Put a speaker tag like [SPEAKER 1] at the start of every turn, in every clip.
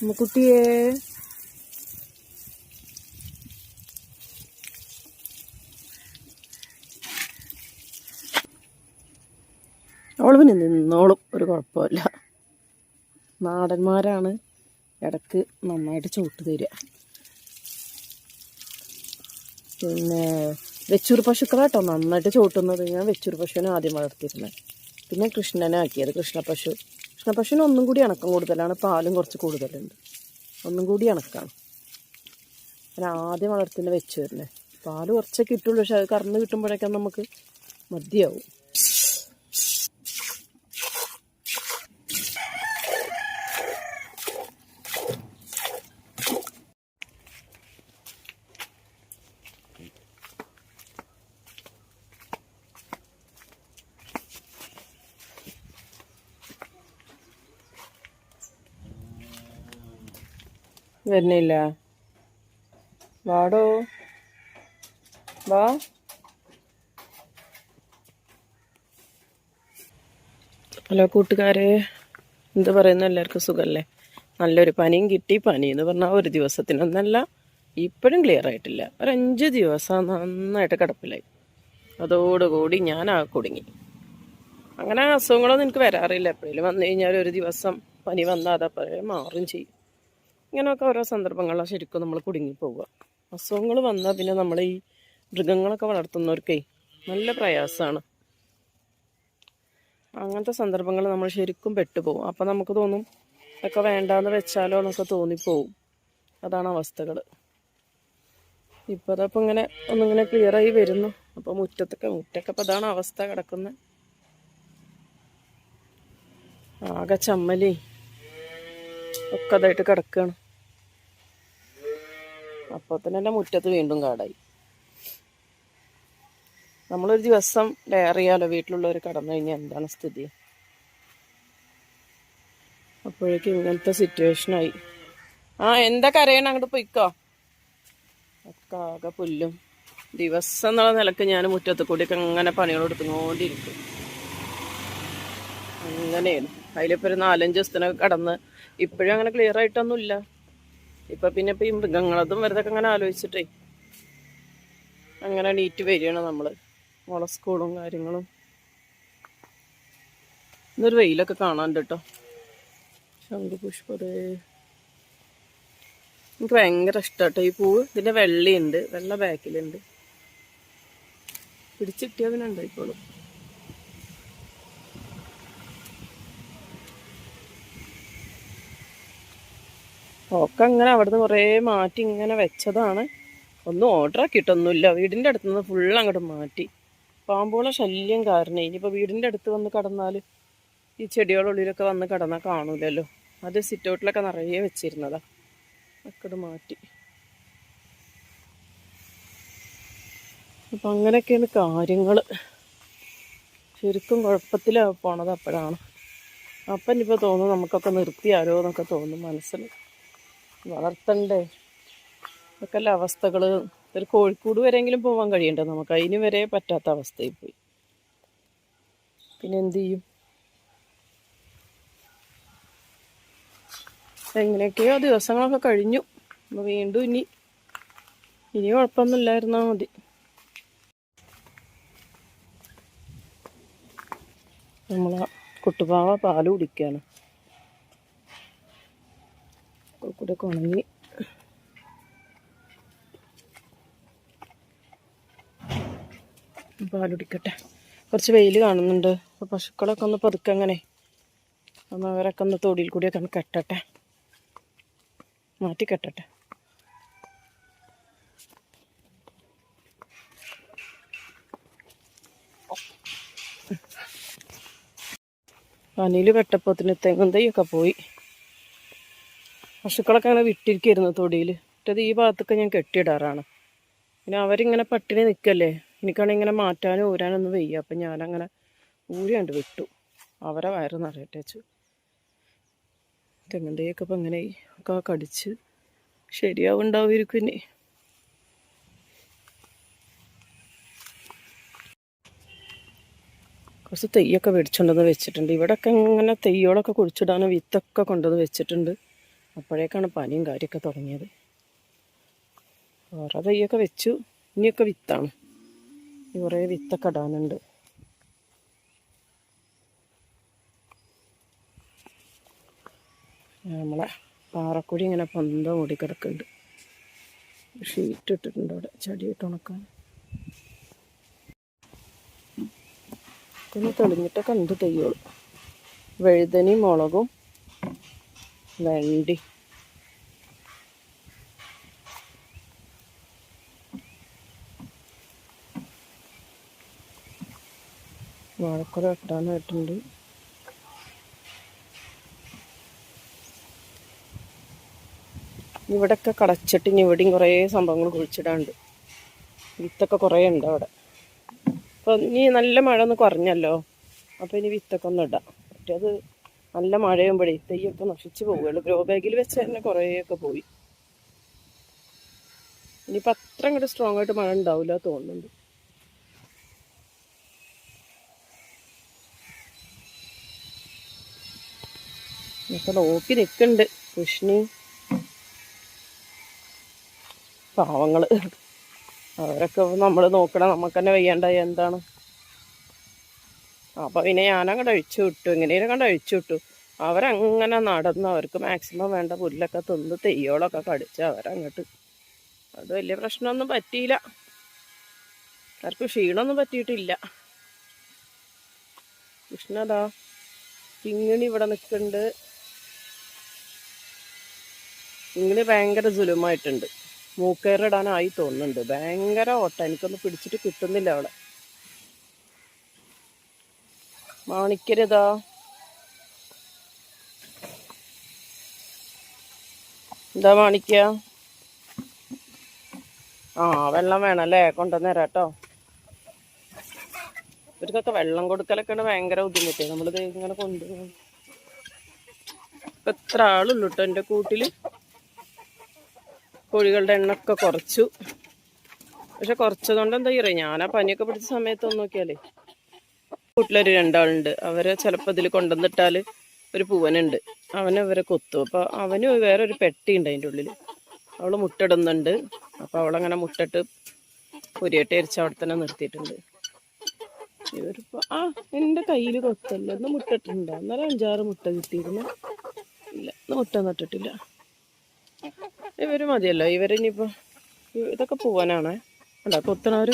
[SPEAKER 1] അമ്മുക്കുട്ടിയെ അവൾ പിന്നെ നിന്നോളും ഒരു കുഴപ്പമില്ല. നാടന്മാരാണ്. ഇടയ്ക്ക് നന്നായിട്ട് ചവിട്ട് തരിക. പിന്നെ വെച്ചൂർ പശുക്കളാട്ടോ നന്നായിട്ട് ചവിട്ടുന്നത്. ഞാൻ വെച്ചൂർ പശുവിനെ ആദ്യം വളർത്തിയിരുന്നത് പിന്നെ കൃഷ്ണനെ ആക്കിയത്. കൃഷ്ണപശു കൃഷ്ണപശുവിന് ഒന്നും കൂടി ഇണക്കം കൂടുതലാണ്. പാലും കുറച്ച് കൂടുതലുണ്ട്. ഒന്നും കൂടി ഇണക്കാണ് ഞാൻ ആദ്യം വളർത്തുന്ന വെച്ചൂരിനെ പാൽ കുറച്ചേ കിട്ടുള്ളൂ. പക്ഷെ അത് കറന്ന് കിട്ടുമ്പോഴേക്കും നമുക്ക് മതിയാവും. വരുന്നില്ല. വാടോ. വാ. ഹലോ കൂട്ടുകാരെ. എന്ത് പറയുന്നു? എല്ലാവർക്കും സുഖമല്ലേ നല്ലൊരു പനിയും കിട്ടി. പനി എന്ന് പറഞ്ഞാൽ ഒരു ദിവസത്തിനൊന്നല്ല ഇപ്പോഴും ക്ലിയർ ആയിട്ടില്ല. ഒരു അഞ്ച് ദിവസം നന്നായിട്ട് കിടപ്പിലായി. അതോടുകൂടി ഞാൻ ആ കുടുങ്ങി. അങ്ങനെ അസുഖങ്ങളൊന്നും എനിക്ക് വരാറില്ല. എപ്പോഴേലും വന്നു കഴിഞ്ഞാൽ ഒരു ദിവസം പനി വന്നാൽ അതപ്പോഴേ മാറും ചെയ്യും. ഇങ്ങനെയൊക്കെ ഓരോ സന്ദർഭങ്ങളിലാണ് ശരിക്കും നമ്മൾ കുടുങ്ങി പോവുക അസുഖങ്ങൾ വന്നാൽ പിന്നെ നമ്മൾ ഈ മൃഗങ്ങളൊക്കെ വളർത്തുന്നവർക്കേ നല്ല പ്രയാസമാണ് അങ്ങനത്തെ സന്ദർഭങ്ങൾ നമ്മൾ ശരിക്കും പെട്ടുപോകും അപ്പം നമുക്ക് തോന്നും ഒക്കെ വേണ്ടാന്ന് വെച്ചാലോ എന്നൊക്കെ തോന്നിപ്പോവും. അതാണ് അവസ്ഥകൾ ഇപ്പോൾ അതപ്പോൾ ഇങ്ങനെ ഒന്നിങ്ങനെ ക്ലിയറായി വരുന്നു. അപ്പോൾ മുറ്റത്തൊക്കെ മുറ്റൊക്കെ അപ്പോൾ അതാണ് അവസ്ഥ കിടക്കുന്നത് ആകെ ചമ്മലി ഒക്കെ അതായിട്ട് കിടക്കുകയാണ് അപ്പോൾ തന്നെ എന്റെ മുറ്റത്ത് വീണ്ടും കാടായി. നമ്മളൊരു ദിവസം അറിയാലോ വീട്ടിലുള്ളവർ കടന്നു കഴിഞ്ഞാൽ എന്താണ് സ്ഥിതി? അപ്പോഴേക്കും ഇങ്ങനത്തെ സിറ്റുവേഷനായി ആ എന്താ കരയണം? അങ്ങോട്ട് പൊയ്ക്കോ. ഒക്കെ ആകെ പുല്ലും. ദിവസം എന്നുള്ള നിലയ്ക്ക് ഞാൻ മുറ്റത്ത് കൂടിയൊക്കെ അങ്ങനെ പണികൾ എടുത്തുകൊണ്ടിരിക്കും. അങ്ങനെയാണ്. അതിലിപ്പോൾ ഒരു നാലഞ്ച് ദിവസത്തിനൊക്കെ കടന്ന് ഇപ്പോഴും അങ്ങനെ ക്ലിയർ ആയിട്ടൊന്നുമില്ല. ഇപ്പൊ പിന്നെ ഇപ്പൊ ഈ മൃഗങ്ങളതും വെറുതെ അങ്ങനെ ആലോചിച്ചിട്ടേ അങ്ങനെ നീറ്റ് വരികയാണ് നമ്മൾ. മോളെ സ്കൂളും കാര്യങ്ങളും. ഇന്നൊരു വെയിലൊക്കെ കാണാണ്ട് കേട്ടോ. ശംഖുപുഷ്പതേ എനിക്ക് ഭയങ്കര ഇഷ്ടാട്ടോ ഈ പൂവ് ഇതിന്റെ വെള്ളയുണ്ട് വെള്ള ബാക്കിലുണ്ട്. പിടിച്ചിട്ടിയാ ഒക്കെ അങ്ങനെ അവിടുന്ന് കുറേ മാറ്റി ഇങ്ങനെ വെച്ചതാണ്. ഒന്നും ഓർഡർ ആക്കിയിട്ടൊന്നുമില്ല. വീടിന്റെ അടുത്ത് നിന്ന് ഫുൾ അങ്ങോട്ട് മാറ്റി. പാമ്പുകളെ ശല്യം കാരണം. ഇനിയിപ്പോൾ വീടിന്റെ അടുത്ത് വന്ന് കടന്നാൽ ഈ ചെടികളുള്ളിലൊക്കെ വന്ന് കടന്നാൽ കാണൂലല്ലോ. അത് സിറ്റ് ഔട്ടിലൊക്കെ നിറയെ വെച്ചിരുന്നതാ. അക്കട് മാറ്റി. അപ്പം അങ്ങനെയൊക്കെയാണ് കാര്യങ്ങൾ ശരിക്കും കുഴപ്പത്തിലാണ് പോണത് അപ്പോഴാണ്. അപ്പം ഇനിയിപ്പോൾ തോന്നുന്നു നമുക്കൊക്കെ നിർത്തിയാലോ എന്നൊക്കെ തോന്നും മനസ്സിൽ വളർത്തണ്ടേ? ഇതൊക്കെ അവസ്ഥകൾ ഒരു കോഴിക്കോട് വരെയെങ്കിലും പോകാൻ കഴിയണ്ട നമുക്ക്? അതിന് വരെ പറ്റാത്ത അവസ്ഥയിൽ പോയി. പിന്നെ എന്ത് ചെയ്യും? എങ്ങനെയൊക്കെയോ ദിവസങ്ങളൊക്കെ കഴിഞ്ഞു. വീണ്ടും ഇനി ഇനി കുഴപ്പമൊന്നുമില്ലായിരുന്നാൽ മതി. നമ്മളെ കുട്ടുപാവ പാൽ കുടിക്കുകയാണ് കൂടെ ഉണങ്ങി പാലുടിക്കട്ടെ. കുറച്ച് വെയിൽ കാണുന്നുണ്ട്. അപ്പോൾ പശുക്കളൊക്കെ ഒന്ന് പതുക്കെ അങ്ങനെ ഒന്ന് അവരൊക്കെ ഒന്ന് തൊടിയിൽ കൂടിയൊക്കെ ഒന്ന് കെട്ടട്ടെ. മാറ്റി കെട്ടട്ടെ. പനിയിൽ കെട്ടപ്പോത്തിന് തെങ്ങും തൈയൊക്കെ പോയി. പശുക്കളൊക്കെ അങ്ങനെ വിട്ടിരിക്കായിരുന്നു തൊടിയിൽ മറ്റത് ഈ ഭാഗത്തൊക്കെ ഞാൻ കെട്ടിയിടാറാണ്. പിന്നെ അവരിങ്ങനെ പട്ടിണി നിൽക്കല്ലേ എനിക്കാണെങ്കിൽ ഇങ്ങനെ മാറ്റാനും ഊരാനൊന്നും വയ്യ. അപ്പം ഞാനങ്ങനെ ഊരിയാണ്ട് വിട്ടു. അവരെ വയറ് നിറയട്ടെ വെച്ചു. തെങ്ങന്തയൊക്കെ ഇപ്പം ഇങ്ങനെ ഒക്കെ കടിച്ച് ശരിയാവുണ്ടാവുമായിരിക്കും ഇനി. കുറച്ച് തെയ്യൊക്കെ മേടിച്ചുകൊണ്ടുവന്ന് വെച്ചിട്ടുണ്ട്. ഇവിടെയൊക്കെ ഇങ്ങനെ തെയ്യോളൊക്കെ കുഴിച്ചിടാനും വിത്തൊക്കെ കൊണ്ടുവന്ന് വെച്ചിട്ടുണ്ട്. അപ്പോഴേക്കാണ് പനിയും കാര്യമൊക്കെ തുടങ്ങിയത്. വേറെ തയ്യൊക്കെ വെച്ചു. ഇനിയൊക്കെ വിത്താണ്. കുറേ വിത്തൊക്കെ ഇടാനുണ്ട്. നമ്മളെ പാറക്കുടി ഇങ്ങനെ പന്തം ഓടി കിടക്കുന്നുണ്ട്. ഷീറ്റ് ഇട്ടിട്ടുണ്ട് അവിടെ ചടിയിട്ട് ഉണക്കാൻ. തെളിഞ്ഞിട്ടൊക്കെ ഉണ്ട് തെയ്യോളൂ വഴുതനയും മുളകും വെണ്ടി. വാഴക്കുല വെട്ടാനായിട്ടുണ്ട് ഇവിടെയൊക്കെ കടച്ചിട്ട് ഇനി ഇവിടെയും കുറേ സംഭവങ്ങൾ കുഴിച്ചിടാണ്ട് വിത്തൊക്കെ കുറേ ഉണ്ട് അവിടെ. അപ്പോൾ ഇനി നല്ല മഴ ഒന്ന് കുറഞ്ഞല്ലോ. അപ്പോൾ ഇനി വിത്തൊക്കെ ഒന്ന് ഇടാം. മറ്റേത് നല്ല മഴയുമ്പോഴേ തെയ്യൊക്കെ നശിച്ചു പോവുകയുള്ളൂ. ഗ്രോ ബാഗിൽ വെച്ച് തന്നെ കുറേയൊക്കെ പോയി. ഇനിയിപ്പോൾ അത്ര അങ്ങോട്ട് സ്ട്രോങ് ആയിട്ട് മഴ ഉണ്ടാവില്ല തോന്നുന്നുണ്ട്. ഇപ്പം നോക്കി നിൽക്കുന്നുണ്ട് കൃഷ്ണി. പാവങ്ങൾ അവരൊക്കെ നമ്മൾ നോക്കണം നമുക്ക് തന്നെ വയ്യാണ്ടായ എന്താണ്? അപ്പൊ പിന്നെ ഞാനങ്ങോട്ട് അഴിച്ചു വിട്ടു എങ്ങനെയും കണ്ട് അഴിച്ചു വിട്ടു അവരങ്ങനെ നടന്ന് അവർക്ക് മാക്സിമം വേണ്ട പുല്ലൊക്കെ തിന്ന് തെയ്യോളൊക്കെ കടിച്ച് അവരങ്ങോട്ട്. അത് വലിയ പ്രശ്നമൊന്നും പറ്റിയില്ല. ആർക്കും ക്ഷീണമൊന്നും പറ്റിയിട്ടില്ല. കൃഷ്ണതാ കിങ്ങിണി ഇവിടെ നിൽക്കുന്നുണ്ട് കിങ്ങിണി ഭയങ്കര ജുലുമായിട്ടുണ്ട്. മൂക്കേറിടാനായി തോന്നുന്നുണ്ട്. ഭയങ്കര ഓട്ടം. എനിക്കൊന്ന് പിടിച്ചിട്ട് കിട്ടുന്നില്ല അവളെ മാണിക്കരുതാ? എന്താ മാണിക്ക? ആ വെള്ളം വേണല്ലേ കൊണ്ടുവന്നേരാ കേട്ടോ. ഇവർക്കൊക്കെ വെള്ളം കൊടുക്കലൊക്കെയാണ് ഭയങ്കര ബുദ്ധിമുട്ട്. നമ്മളിത് ഇങ്ങനെ കൊണ്ടുപോകും. എത്ര ആളുള്ളൂ കേട്ടോ എന്റെ കൂട്ടിൽ. കോഴികളുടെ എണ്ണൊക്കെ കുറച്ചു. പക്ഷെ കുറച്ചതുകൊണ്ട് എന്താ പറയുക ഞാൻ ആ പനിയൊക്കെ പിടിച്ച സമയത്ത് ഒന്ന് നോക്കിയാലേ. വീട്ടിലൊരു രണ്ടാളുണ്ട്. അവരെ ചിലപ്പോൾ ഇതിൽ കൊണ്ടുവന്നിട്ടാൽ ഒരു പൂവനുണ്ട്. അവനെ ഇവരെ കൊത്തും. അപ്പോൾ അവന് വേറെ ഒരു പെട്ടി ഉണ്ട് അതിന്റെ ഉള്ളിൽ അവൾ മുട്ടിടുന്നുണ്ട്. അപ്പോൾ അവളങ്ങനെ മുട്ടിട്ട് പൊരിയട്ടെ അരിച്ച് അവിടെ തന്നെ നിർത്തിയിട്ടുണ്ട്. ഇവരിപ്പോൾ ആ എന്റെ കയ്യിൽ കൊത്തല്ല? ഒന്ന് മുട്ടിട്ടുണ്ട്? അന്നേരം അഞ്ചാറ് മുട്ട കിട്ടിയിരുന്നു. ഇല്ല ഇന്ന് മുട്ട നട്ടിട്ടില്ല ഇവർ മതിയല്ലോ. ഇവരിനിയിപ്പോൾ ഇതൊക്കെ പൂവനാണ്. അല്ല കൊത്തണവർ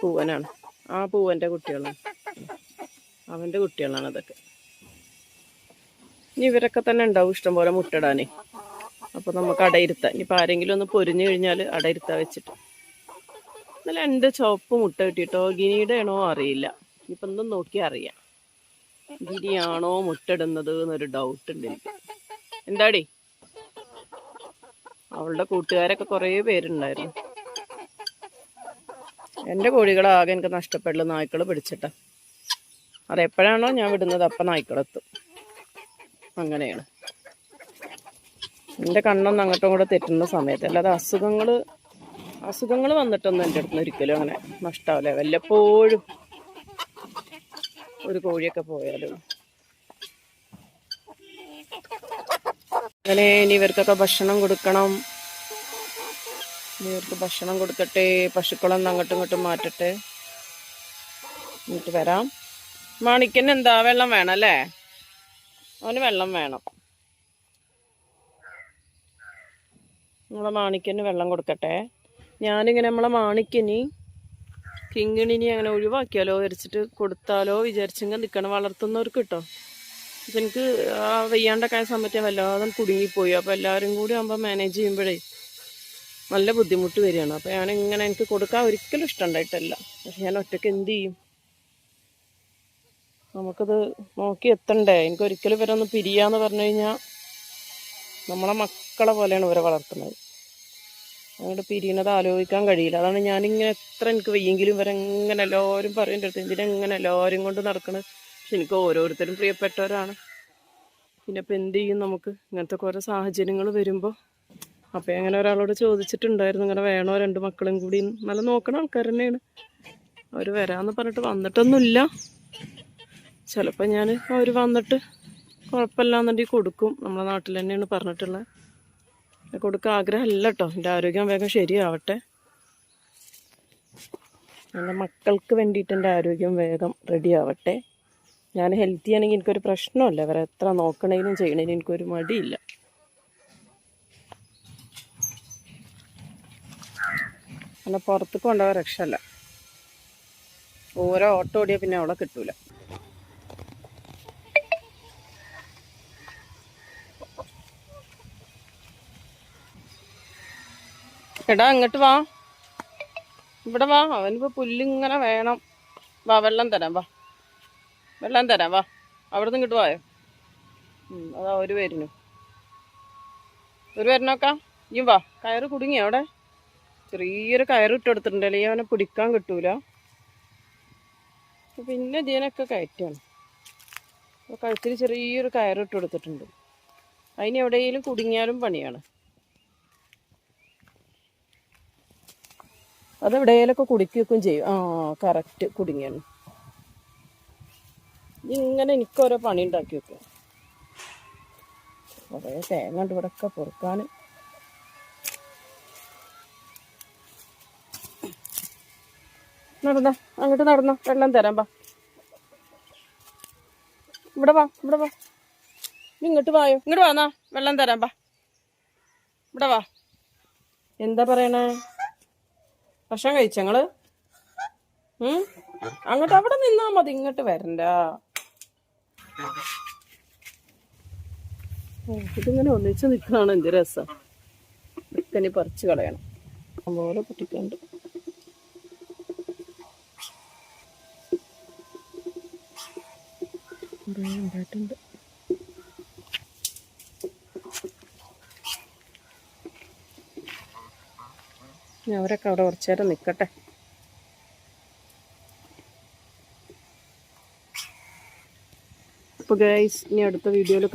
[SPEAKER 1] പൂവനാണ്. ആ പൂവന്റെ കുട്ടികളാണ്. അവന്റെ കുട്ടികളാണ് അതൊക്കെ. ഇനി ഇവരൊക്കെ തന്നെ ഉണ്ടാവും ഇഷ്ടംപോലെ മുട്ടിടാനേ അപ്പോൾ നമുക്ക് അടയിരുത്താം ഇനിയിപ്പോൾ ആരെങ്കിലും ഒന്ന് പൊരിഞ്ഞു കഴിഞ്ഞാൽ അടയിരുത്താൻ വെച്ചിട്ട്. നല്ല രണ്ട് ചുവപ്പ് മുട്ട കിട്ടിയിട്ടോ? ഗിനിയുടെ ആണോ അറിയില്ല. ഇനിയിപ്പം ഒന്നും നോക്കി അറിയാം. ഗിനിയാണോ മുട്ടിടുന്നത് എന്നൊരു ഡൗട്ട് ഉണ്ട് എനിക്ക്. എന്താടി? അവളുടെ കൂട്ടുകാരൊക്കെ കുറേ പേരുണ്ടായിരുന്നു. എന്റെ കോഴികളാകെ എനിക്ക് നഷ്ടപ്പെടില്ല നായ്ക്കൾ പിടിച്ചിട്ടാ. അതെപ്പോഴാണോ ഞാൻ വിടുന്നത് അപ്പം നായ്ക്കളെത്തും അങ്ങനെയാണ്. എന്റെ കണ്ണൊന്നും അങ്ങോട്ടും കൂടെ തെറ്റുന്ന സമയത്ത് അല്ലാതെ അസുഖങ്ങൾ അസുഖങ്ങൾ വന്നിട്ടൊന്നും എന്റെ അടുത്ത് ഒരിക്കലും അങ്ങനെ നഷ്ടാവില്ല. വല്ലപ്പോഴും ഒരു കോഴിയൊക്കെ പോയാലും. അങ്ങനെ ഇനി ഇവർക്കൊക്കെ ഭക്ഷണം കൊടുക്കണം. ഇവർക്ക് ഭക്ഷണം കൊടുക്കട്ടെ പശുക്കളൊന്നും അങ്ങോട്ടും ഇങ്ങോട്ടും മാറ്റട്ടെ. എന്നിട്ട് വരാം. മാണിക്കന് എന്താ വെള്ളം വേണം അല്ലേ? അവന് വെള്ളം വേണം. നമ്മളെ മാണിക്കന് വെള്ളം കൊടുക്കട്ടെ. ഞാനിങ്ങനെ നമ്മളെ മാണിക്കനി കിങ്ങിണിനി അങ്ങനെ ഒഴിവാക്കിയാലോ വിചാരിച്ചിട്ട് കൊടുത്താലോ വിചാരിച്ചെങ്കിൽ നിൽക്കണം വളർത്തുന്നവർക്ക് കിട്ടോ. അപ്പം എനിക്ക് ആ വെയ്യാണ്ടൊക്കെ സമയത്ത് വല്ലാതെ കുടുങ്ങിപ്പോയി. അപ്പോൾ എല്ലാവരും കൂടി ആകുമ്പോൾ മാനേജ് ചെയ്യുമ്പോഴേ നല്ല ബുദ്ധിമുട്ട് വരികയാണ്. അപ്പോൾ ഞാൻ എനിക്ക് കൊടുക്കാൻ ഒരിക്കലും ഇഷ്ടമുണ്ടായിട്ടല്ല പക്ഷെ ഞാൻ ഒറ്റയ്ക്ക് എന്ത് ചെയ്യും? നമുക്കത് നോക്കി എത്തണ്ടേ? എനിക്ക് ഒരിക്കലും ഇവരൊന്ന് പിരിയാന്ന് പറഞ്ഞു കഴിഞ്ഞാൽ നമ്മളെ മക്കളെ പോലെയാണ് ഇവരെ വളർത്തുന്നത്. അങ്ങോട്ട് പിരിയണത് ആലോചിക്കാൻ കഴിയില്ല. അതാണ് ഞാനിങ്ങനെ എത്ര എനിക്ക് വയ്യെങ്കിലും ഇവരെങ്ങനെ എല്ലാവരും പറയുന്നുണ്ട് അടുത്ത് എന്തിനെങ്ങനെ എല്ലാവരും കൊണ്ട് നടക്കണത് പക്ഷെ എനിക്ക് ഓരോരുത്തരും പ്രിയപ്പെട്ടവരാണ്. പിന്നെ ഇപ്പം എന്ത് ചെയ്യും നമുക്ക്? ഇങ്ങനത്തെ കുറേ സാഹചര്യങ്ങൾ വരുമ്പോൾ അപ്പോൾ അങ്ങനെ ഒരാളോട് ചോദിച്ചിട്ടുണ്ടായിരുന്നു ഇങ്ങനെ വേണോ രണ്ട് മക്കളും കൂടി നല്ല നോക്കണ ആൾക്കാർ തന്നെയാണ്. അവർ വരാമെന്ന് പറഞ്ഞിട്ട് വന്നിട്ടൊന്നുമില്ല. ചിലപ്പോൾ ഞാൻ അവർ വന്നിട്ട് കുഴപ്പമില്ലാന്നുണ്ടെങ്കിൽ കൊടുക്കും. നമ്മളെ നാട്ടിൽ തന്നെയാണ് പറഞ്ഞിട്ടുള്ളത്. കൊടുക്കാൻ ആഗ്രഹമല്ല കേട്ടോ എന്റെ ആരോഗ്യം വേഗം ശരിയാവട്ടെ. എന്റെ മക്കൾക്ക് വേണ്ടിയിട്ട് എന്റെ ആരോഗ്യം വേഗം റെഡി ആവട്ടെ ഞാൻ ഹെൽത്തി ആണെങ്കിൽ എനിക്കൊരു പ്രശ്നമല്ല. അവരെ എത്ര നോക്കണേനും ചെയ്യണേനും എനിക്കൊരു മടിയില്ല. അങ്ങനെ പുറത്തേക്ക് കൊണ്ടുപോകാൻ രക്ഷമല്ല ഓരോ ഓട്ടോ ഓടിയാൽ പിന്നെ അവളെ കിട്ടൂല. എടാ അങ്ങോട്ട് വാ. ഇവിടെ വാ. അവനിപ്പോ പുല്ലിങ്ങനെ വേണം. വാ വെള്ളം തരാം വാ. വെള്ളം തരാം വാ. അവിടെ നിന്ന് ഇങ്ങോട്ട് വായോ? അതാ ഒരു പേരിനു. ഒരു പേരിനോക്കാം ഇയും വാ. കയറ് കുടുങ്ങി അവിടെ. ചെറിയൊരു കയറ് ഇട്ട് കൊടുത്തിട്ടുണ്ട്. അല്ലെങ്കിൽ അവനെ പിടിക്കാൻ കിട്ടൂല. പിന്നെ ജീനൊക്കെ കയറ്റാണ്. അപ്പൊ കഴുത്തിൽ ചെറിയൊരു കയറ് ഇട്ട് കൊടുത്തിട്ടുണ്ട്. അതിന് എവിടെയെങ്കിലും കുടുങ്ങിയാലും പണിയാണ്. അത് എവിടെയെങ്കിലൊക്കെ കുടുക്കിയൊക്കെ ചെയ്യും. ആ കറക്റ്റ് കുടുങ്ങിയാണ്. ഇങ്ങനെ എനിക്കോരോ പണി ഉണ്ടാക്കി വെക്കും. കുറേ തേങ്ങ ഉണ്ട് ഇവിടെയൊക്കെ പൊറുക്കാൻ നടന്ന അങ്ങോട്ട് നടന്നോ വെള്ളം തരാം വാ. ഇവിടെ വാ ഇവിടെ വാ. ഇങ്ങോട്ട് വായോ? ഇങ്ങോട്ട് വാന്നാ വെള്ളം തരാം വാ. ഇവിടെ വാ. എന്താ പറയണേ? ഭക്ഷണം കഴിച്ച ഞങ്ങൾ അങ്ങോട്ട് അവിടെ നിന്നാ മതി ഇങ്ങോട്ട് വരണ്ട. ഇതിങ്ങനെ ഒന്നിച്ചു നിൽക്കണാണ് എന്ത് രസം. ഇതൊക്കെ പറിച്ചു കളയണം. അതുപോലെ പൊട്ടിക്കണ്ട്. ഉണ്ടായിട്ടുണ്ട്. അവരൊക്കെ അവിടെ കുറച്ചു നേരം നിൽക്കട്ടെ അപ്പോൾ ഗൈസ് ഇനി അടുത്ത വീഡിയോയിൽ